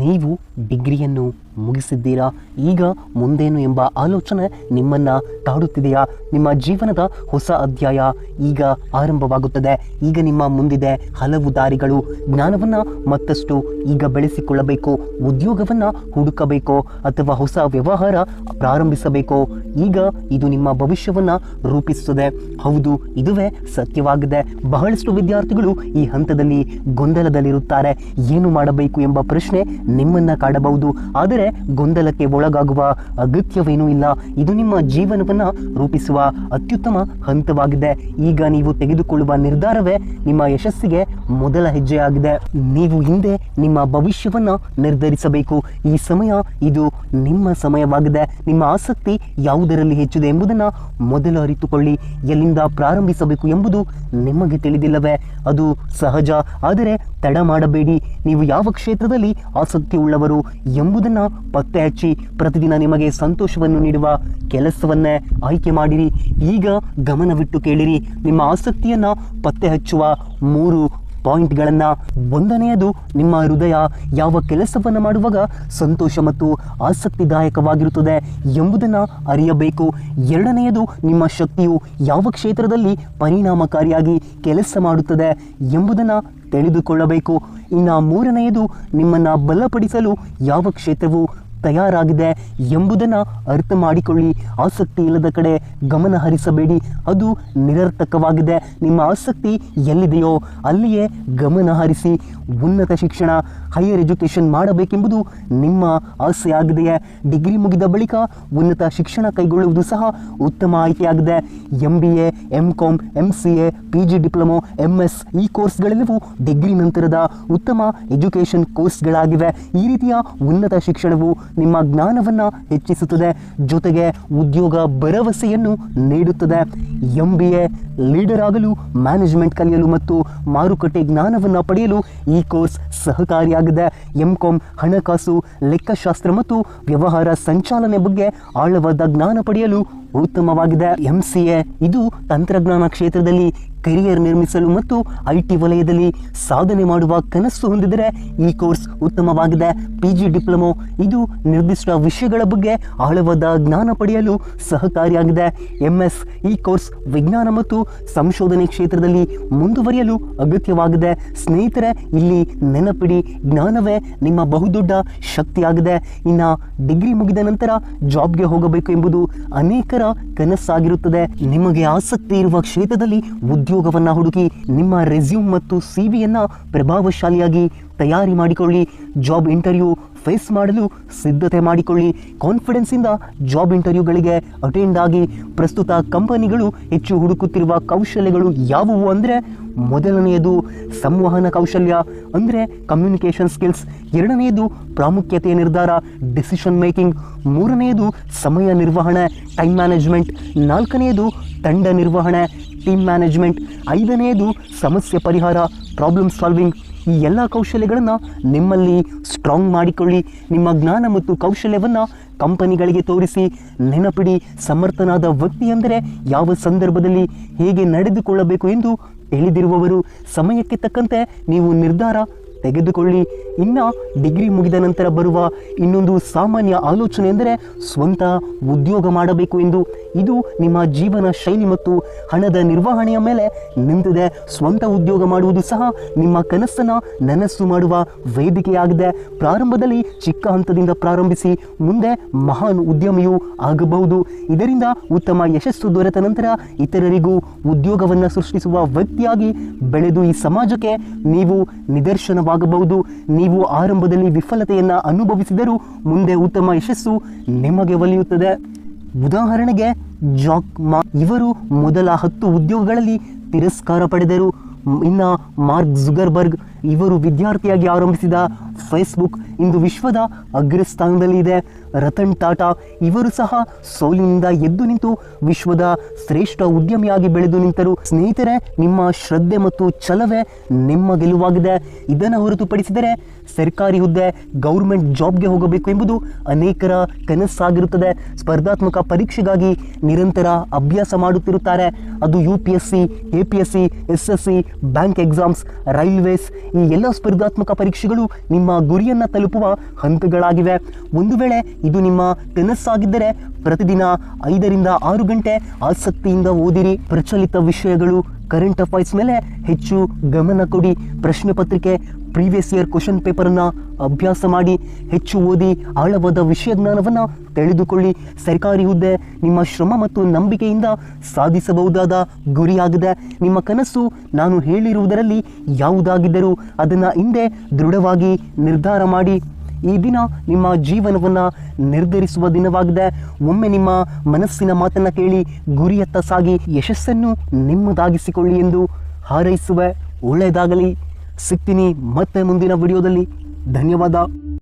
ನೀವು ಡಿಗ್ರಿಯನ್ನು ಮುಗಿಸಿದ್ದೀರಾ? ಈಗ ಮುಂದೇನು ಎಂಬ ಆಲೋಚನೆ ನಿಮ್ಮನ್ನ ಕಾಡುತ್ತಿದೆಯಾ ನಿಮ್ಮ ಜೀವನದ ಹೊಸ ಅಧ್ಯಾಯ ಈಗ ಆರಂಭವಾಗುತ್ತದೆ. ಈಗ ನಿಮ್ಮ ಮುಂದಿದೆ ಹಲವು ದಾರಿಗಳು. ಜ್ಞಾನವನ್ನ ಮತ್ತಷ್ಟು ಈಗ ಬೆಳೆಸಿಕೊಳ್ಳಬೇಕು. ಉದ್ಯೋಗವನ್ನ ಹುಡುಕಬೇಕು ಅಥವಾ ಹೊಸ ವ್ಯವಹಾರ ಪ್ರಾರಂಭಿಸಬೇಕು. ಈಗ ಇದು ನಿಮ್ಮ ಭವಿಷ್ಯವನ್ನ ರೂಪಿಸುತ್ತದೆ. ಹೌದು, ಇದುವೇ ಸತ್ಯವಾಗಿದೆ. ಬಹಳಷ್ಟು ವಿದ್ಯಾರ್ಥಿಗಳು ಈ ಹಂತದಲ್ಲಿ ಗೊಂದಲದಲ್ಲಿರುತ್ತಾರೆ. ಏನು ಮಾಡಬೇಕು ಎಂಬ ಪ್ರಶ್ನೆ ನಿಮ್ಮನ್ನ ಕಾಡಬಹುದು. ಆದರೆ ಗೊಂದಲಕ್ಕೆ ಒಳಗಾಗುವ ಅಗತ್ಯವೇನೂ ಇಲ್ಲ. ಇದು ನಿಮ್ಮ ಜೀವನವನ್ನ ರೂಪಿಸುವ ಅತ್ಯುತ್ತಮ ಹಂತವಾಗಿದೆ. ಈಗ ನೀವು ತೆಗೆದುಕೊಳ್ಳುವ ನಿರ್ಧಾರವೇ ನಿಮ್ಮ ಯಶಸ್ಸಿಗೆ ಮೊದಲ ಹೆಜ್ಜೆಯಾಗಿದೆ. ನೀವು ಹಿಂದೆ ನಿಮ್ಮ ಭವಿಷ್ಯವನ್ನ ನಿರ್ಧರಿಸಬೇಕು. ಈ ಸಮಯ ಇದು ನಿಮ್ಮ ಸಮಯವಾಗಿದೆ. ನಿಮ್ಮ ಆಸಕ್ತಿ ಯಾವುದರಲ್ಲಿ ಹೆಚ್ಚಿದೆ ಎಂಬುದನ್ನು ಮೊದಲು ಅರಿತುಕೊಳ್ಳಿ. ಎಲ್ಲಿಂದ ಪ್ರಾರಂಭಿಸಬೇಕು ಎಂಬುದು ನಿಮಗೆ ತಿಳಿದಿಲ್ಲವೇ. ಅದು ಸಹಜ, ಆದರೆ ತಡ ಮಾಡಬೇಡಿ. ನೀವು ಯಾವ ಕ್ಷೇತ್ರದಲ್ಲಿ ಆಸಕ್ತಿ ಉಳ್ಳವರು ಎಂಬುದನ್ನು ಪತ್ತೆ ಹಚ್ಚಿ ಪ್ರತಿದಿನ ನಿಮಗೆ ಸಂತೋಷವನ್ನು ನೀಡುವ ಕೆಲಸವನ್ನೇ ಆಯ್ಕೆ ಮಾಡಿರಿ. ಈಗ ಗಮನವಿಟ್ಟು ಕೇಳಿರಿ. ನಿಮ್ಮ ಆಸಕ್ತಿಯನ್ನ ಪತ್ತೆ ಹಚ್ಚುವ ಮೂರು ಪಾಯಿಂಟ್ಗಳನ್ನು ಒಂದನೆಯದು ನಿಮ್ಮ ಹೃದಯ ಯಾವ ಕೆಲಸವನ್ನು ಮಾಡುವಾಗ ಸಂತೋಷ ಮತ್ತು ಆಸಕ್ತಿದಾಯಕವಾಗಿರುತ್ತದೆ ಎಂಬುದನ್ನು ಅರಿಯಬೇಕು. ಎರಡನೆಯದು ನಿಮ್ಮ ಶಕ್ತಿಯು ಯಾವ ಕ್ಷೇತ್ರದಲ್ಲಿ ಪರಿಣಾಮಕಾರಿಯಾಗಿ ಕೆಲಸ ಮಾಡುತ್ತದೆ ಎಂಬುದನ್ನು ತಿಳಿದುಕೊಳ್ಳಬೇಕು. ಇನ್ನು ಮೂರನೆಯದು ನಿಮ್ಮನ್ನು ಬಲಪಡಿಸಲು ಯಾವ ಕ್ಷೇತ್ರವು ತಯಾರಾಗಿದೆ ಎಂಬುದನ್ನು ಅರ್ಥ ಮಾಡಿಕೊಳ್ಳಿ. ಆಸಕ್ತಿ ಇಲ್ಲದ ಕಡೆ ಗಮನ ಹರಿಸಬೇಡಿ. ಅದು ನಿರರ್ಥಕವಾಗಿದೆ. ನಿಮ್ಮ ಆಸಕ್ತಿ ಎಲ್ಲಿದೆಯೋ ಅಲ್ಲಿಯೇ ಗಮನ ಹರಿಸಿ. ಉನ್ನತ ಶಿಕ್ಷಣ ಹೈಯರ್ ಎಜುಕೇಷನ್ ಮಾಡಬೇಕೆಂಬುದು ನಿಮ್ಮ ಆಸೆಯಾಗಿದೆಯೇ? ಡಿಗ್ರಿ ಮುಗಿದ ಬಳಿಕ ಉನ್ನತ ಶಿಕ್ಷಣ ಕೈಗೊಳ್ಳುವುದು ಸಹ ಉತ್ತಮ ಆಯ್ಕೆಯಾಗಿದೆ. M B A M com M C A P G diploma M S ಈ ಕೋರ್ಸ್ಗಳೆಲ್ಲವೂ ಡಿಗ್ರಿ ನಂತರದ ಉತ್ತಮ ಎಜುಕೇಷನ್ ಕೋರ್ಸ್ಗಳಾಗಿವೆ. ಈ ರೀತಿಯ ಉನ್ನತ ಶಿಕ್ಷಣವು ನಿಮ್ಮ ಜ್ಞಾನವನ್ನು ಹೆಚ್ಚಿಸುತ್ತದೆ, ಜೊತೆಗೆ ಉದ್ಯೋಗ ಭರವಸೆಯನ್ನು ನೀಡುತ್ತದೆ. ಎಂ ಬಿ ಎ ಲೀಡರ್ ಆಗಲು ಮ್ಯಾನೇಜ್ಮೆಂಟ್ ಕಲಿಯಲು ಮತ್ತು ಮಾರುಕಟ್ಟೆ ಜ್ಞಾನವನ್ನು ಪಡೆಯಲು ಈ ಕೋರ್ಸ್ ಸಹಕಾರಿಯಾಗಿದೆ. ಎಂ ಕಾಮ್ ಹಣಕಾಸು, ಲೆಕ್ಕಶಾಸ್ತ್ರ ಮತ್ತು ವ್ಯವಹಾರ ಸಂಚಾಲನೆ ಬಗ್ಗೆ ಆಳವಾದ ಜ್ಞಾನ ಪಡೆಯಲು ಉತ್ತಮವಾಗಿದೆ. ಎಂ ಸಿ ಇದು ತಂತ್ರಜ್ಞಾನ ಕ್ಷೇತ್ರದಲ್ಲಿ ಕೆರಿಯರ್ ನಿರ್ಮಿಸಲು ಮತ್ತು ಐ ಟಿ ವಲಯದಲ್ಲಿ ಸಾಧನೆ ಮಾಡುವ ಕನಸು ಹೊಂದಿದರೆ ಈ ಕೋರ್ಸ್ ಉತ್ತಮವಾಗಿದೆ. ಪಿ ಜಿ ಡಿಪ್ಲೊಮೊ ಇದು ನಿರ್ದಿಷ್ಟ ವಿಷಯಗಳ ಬಗ್ಗೆ ಆಳವಾದ ಜ್ಞಾನ ಪಡೆಯಲು ಸಹಕಾರಿಯಾಗಿದೆ. ಎಂ ಎಸ್ ಈ ಕೋರ್ಸ್ ವಿಜ್ಞಾನ ಮತ್ತು ಸಂಶೋಧನೆ ಕ್ಷೇತ್ರದಲ್ಲಿ ಮುಂದುವರಿಯಲು ಅಗತ್ಯವಾಗಿದೆ. ಸ್ನೇಹಿತರೆ, ಇಲ್ಲಿ ನೆನಪಿಡಿ, ಜ್ಞಾನವೇ ನಿಮ್ಮ ಬಹುದೊಡ್ಡ ಶಕ್ತಿಯಾಗಿದೆ. ಇನ್ನು ಡಿಗ್ರಿ ಮುಗಿದ ನಂತರ ಜಾಬ್ಗೆ ಹೋಗಬೇಕು ಎಂಬುದು ಅನೇಕರ ಕನಸಾಗಿರುತ್ತದೆ. ನಿಮಗೆ ಆಸಕ್ತಿ ಇರುವ ಕ್ಷೇತ್ರದಲ್ಲಿ ಉದ್ಯೋಗವನ್ನ ಹುಡುಕಿ ನಿಮ್ಮ ರೆಸ್ಯೂಮ್ ಮತ್ತು ಸಿ ವಿಯನ್ನು ಪ್ರಭಾವಶಾಲಿಯಾಗಿ ತಯಾರಿ ಮಾಡಿಕೊಳ್ಳಿ. ಜಾಬ್ ಇಂಟರ್ವ್ಯೂ ಫೇಸ್ ಮಾಡಲು ಸಿದ್ಧತೆ ಮಾಡಿಕೊಳ್ಳಿ. ಕಾನ್ಫಿಡೆನ್ಸಿಂದ ಜಾಬ್ ಇಂಟರ್ವ್ಯೂಗಳಿಗೆ ಅಟೆಂಡ್ ಆಗಿ ಪ್ರಸ್ತುತ ಕಂಪನಿಗಳು ಹೆಚ್ಚು ಹುಡುಕುತ್ತಿರುವ ಕೌಶಲ್ಯಗಳು ಯಾವುವು ಅಂದರೆ ಮೊದಲನೆಯದು ಸಂವಹನ ಕೌಶಲ್ಯ, ಅಂದರೆ ಕಮ್ಯುನಿಕೇಷನ್ ಸ್ಕಿಲ್ಸ್ ಎರಡನೆಯದು ಪ್ರಾಮುಖ್ಯತೆಯ ನಿರ್ಧಾರ ಡಿಸಿಷನ್ ಮೇಕಿಂಗ್ ಮೂರನೆಯದು ಸಮಯ ನಿರ್ವಹಣೆ ಟೈಮ್ ಮ್ಯಾನೇಜ್ಮೆಂಟ್ ನಾಲ್ಕನೆಯದು ತಂಡ ನಿರ್ವಹಣೆ ಟೀಮ್ ಮ್ಯಾನೇಜ್ಮೆಂಟ್ ಐದನೆಯದು ಸಮಸ್ಯೆ ಪರಿಹಾರ ಪ್ರಾಬ್ಲಮ್ ಸಾಲ್ವಿಂಗ್ ಈ ಎಲ್ಲ ಕೌಶಲ್ಯಗಳನ್ನು ನಿಮ್ಮಲ್ಲಿ ಸ್ಟ್ರಾಂಗ್ ಮಾಡಿಕೊಳ್ಳಿ. ನಿಮ್ಮ ಜ್ಞಾನ ಮತ್ತು ಕೌಶಲ್ಯವನ್ನು ಕಂಪನಿಗಳಿಗೆ ತೋರಿಸಿ. ನೆನಪಿಡಿ, ಸಮರ್ಥನಾದ ವ್ಯಕ್ತಿ ಅಂದರೆ ಯಾವ ಸಂದರ್ಭದಲ್ಲಿ ಹೇಗೆ ನಡೆದುಕೊಳ್ಳಬೇಕು ಎಂದು ತಿಳಿದಿರುವವರು. ಸಮಯಕ್ಕೆ ತಕ್ಕಂತೆ ನೀವು ನಿರ್ಧಾರ ತೆಗೆದುಕೊಳ್ಳಿ. ಇನ್ನು ಡಿಗ್ರಿ ಮುಗಿದ ನಂತರ ಬರುವ ಇನ್ನೊಂದು ಸಾಮಾನ್ಯ ಆಲೋಚನೆ ಎಂದರೆ ಸ್ವಂತ ಉದ್ಯೋಗ ಮಾಡಬೇಕು ಎಂದು. ಇದು ನಿಮ್ಮ ಜೀವನ ಶೈಲಿ ಮತ್ತು ಹಣದ ನಿರ್ವಹಣೆಯ ಮೇಲೆ ನಿಂತಿದೆ. ಸ್ವಂತ ಉದ್ಯೋಗ ಮಾಡುವುದು ಸಹ ನಿಮ್ಮ ಕನಸನ್ನು ನನಸು ಮಾಡುವ ವೇದಿಕೆಯಾಗಿದೆ. ಪ್ರಾರಂಭದಲ್ಲಿ ಚಿಕ್ಕ ಹಂತದಿಂದ ಪ್ರಾರಂಭಿಸಿ ಮುಂದೆ ಮಹಾನ್ ಉದ್ಯಮಿಯೂ ಆಗಬಹುದು. ಇದರಿಂದ ಉತ್ತಮ ಯಶಸ್ಸು ದೊರೆತ ನಂತರ ಇತರರಿಗೂ ಉದ್ಯೋಗವನ್ನು ಸೃಷ್ಟಿಸುವ ವ್ಯಕ್ತಿಯಾಗಿ ಬೆಳೆದು ಈ ಸಮಾಜಕ್ಕೆ ನೀವು ನಿದರ್ಶನವಾಗಬಹುದು ನೀವು ಆರಂಭದಲ್ಲಿ ವಿಫಲತೆಯನ್ನು ಅನುಭವಿಸಿದರೂ ಮುಂದೆ ಉತ್ತಮ ಯಶಸ್ಸು ನಿಮಗೆ ಒಲಿಯುತ್ತದೆ. ಉದಾಹರಣೆಗೆ, ಜಾಕ್ ಮಾ ಇವರು ಮೊದಲ ಹತ್ತು ಉದ್ಯೋಗಗಳಲ್ಲಿ ತಿರಸ್ಕಾರ ಪಡೆದರು. ಇನ್ನ ಮಾರ್ಕ್ ಜುಗರ್ಬರ್ಗ್ ಇವರು ವಿದ್ಯಾರ್ಥಿಯಾಗಿ ಆರಂಭಿಸಿದ ಫೇಸ್ಬುಕ್ ಇಂದು ವಿಶ್ವದ ಅಗ್ರಸ್ಥಾನದಲ್ಲಿದೆ ರತನ್ ಟಾಟಾ ಇವರು ಸಹ ಸೋಲಿನಿಂದ ಎದ್ದು ನಿಂತು ವಿಶ್ವದ ಶ್ರೇಷ್ಠ ಉದ್ಯಮಿಯಾಗಿ ಬೆಳೆದು ನಿಂತರು. ಸ್ನೇಹಿತರೆ, ನಿಮ್ಮ ಶ್ರದ್ಧೆ ಮತ್ತು ಛಲವೇ ನಿಮ್ಮ ಗೆಲುವಾಗಿದೆ. ಇದನ್ನು ಹೊರತುಪಡಿಸಿದರೆ ಸರ್ಕಾರಿ ಹುದ್ದೆ ಗೌರ್ಮೆಂಟ್ ಜಾಬ್ಗೆ ಹೋಗಬೇಕು ಎಂಬುದು ಅನೇಕರ ಕನಸಾಗಿರುತ್ತದೆ. ಸ್ಪರ್ಧಾತ್ಮಕ ಪರೀಕ್ಷೆಗಾಗಿ ನಿರಂತರ ಅಭ್ಯಾಸ ಮಾಡುತ್ತಿರುತ್ತಾರೆ. ಅದು U P S C A P S C S S C bank exams railways ಈ ಎಲ್ಲ ಸ್ಪರ್ಧಾತ್ಮಕ ಪರೀಕ್ಷೆಗಳು ನಿಮ್ಮ ಗುರಿಯನ್ನ ತಲುಪುವ ಹಂತಗಳಾಗಿವೆ. ಒಂದು ವೇಳೆ ಇದು ನಿಮ್ಮ ಕನಸಾಗಿದ್ದರೆ ಪ್ರತಿದಿನ ಐದರಿಂದ ಆರು ಗಂಟೆ ಆಸಕ್ತಿಯಿಂದ ಓದಿರಿ. ಪ್ರಚಲಿತ ವಿಷಯಗಳು ಕರೆಂಟ್ ಅಫೈರ್ಸ್ ಮೇಲೆ ಹೆಚ್ಚು ಗಮನ ಕೊಡಿ. ಪ್ರಶ್ನೆ ಪತ್ರಿಕೆ ಪ್ರೀವಿಯಸ್ ಇಯರ್ ಕ್ವಶನ್ ಪೇಪರನ್ನು ಅಭ್ಯಾಸ ಮಾಡಿ ಹೆಚ್ಚು ಓದಿ ಆಳವಾದ ವಿಷಯ ಜ್ಞಾನವನ್ನ ತಿಳಿದುಕೊಳ್ಳಿ. ಸರ್ಕಾರಿ ಹುದ್ದೆ ನಿಮ್ಮ ಶ್ರಮ ಮತ್ತು ನಂಬಿಕೆಯಿಂದ ಸಾಧಿಸಬಹುದಾದ ಗುರಿಯಾಗಿದೆ. ನಿಮ್ಮ ಕನಸು ನಾನು ಹೇಳಿರುವುದರಲ್ಲಿ ಯಾವುದಾಗಿದ್ದರೂ ಅದನ್ನು ಹಿಂದೆ ದೃಢವಾಗಿ ನಿರ್ಧಾರ ಮಾಡಿ. ಈ ದಿನ ನಿಮ್ಮ ಜೀವನವನ್ನು ನಿರ್ಧರಿಸುವ ದಿನವಾಗಿದೆ. ಒಮ್ಮೆ ನಿಮ್ಮ ಮನಸ್ಸಿನ ಮಾತನ್ನು ಕೇಳಿ ಗುರಿಯತ್ತ ಸಾಗಿ ಯಶಸ್ಸನ್ನು ನಿಮ್ಮದಾಗಿಸಿಕೊಳ್ಳಿ ಎಂದು ಹಾರೈಸುವೆ. ಒಳ್ಳೆಯದಾಗಲಿ. ಸಿಗ್ತೀನಿ ಮತ್ತೆ ಮುಂದಿನ ವಿಡಿಯೋದಲ್ಲಿ. ಧನ್ಯವಾದ.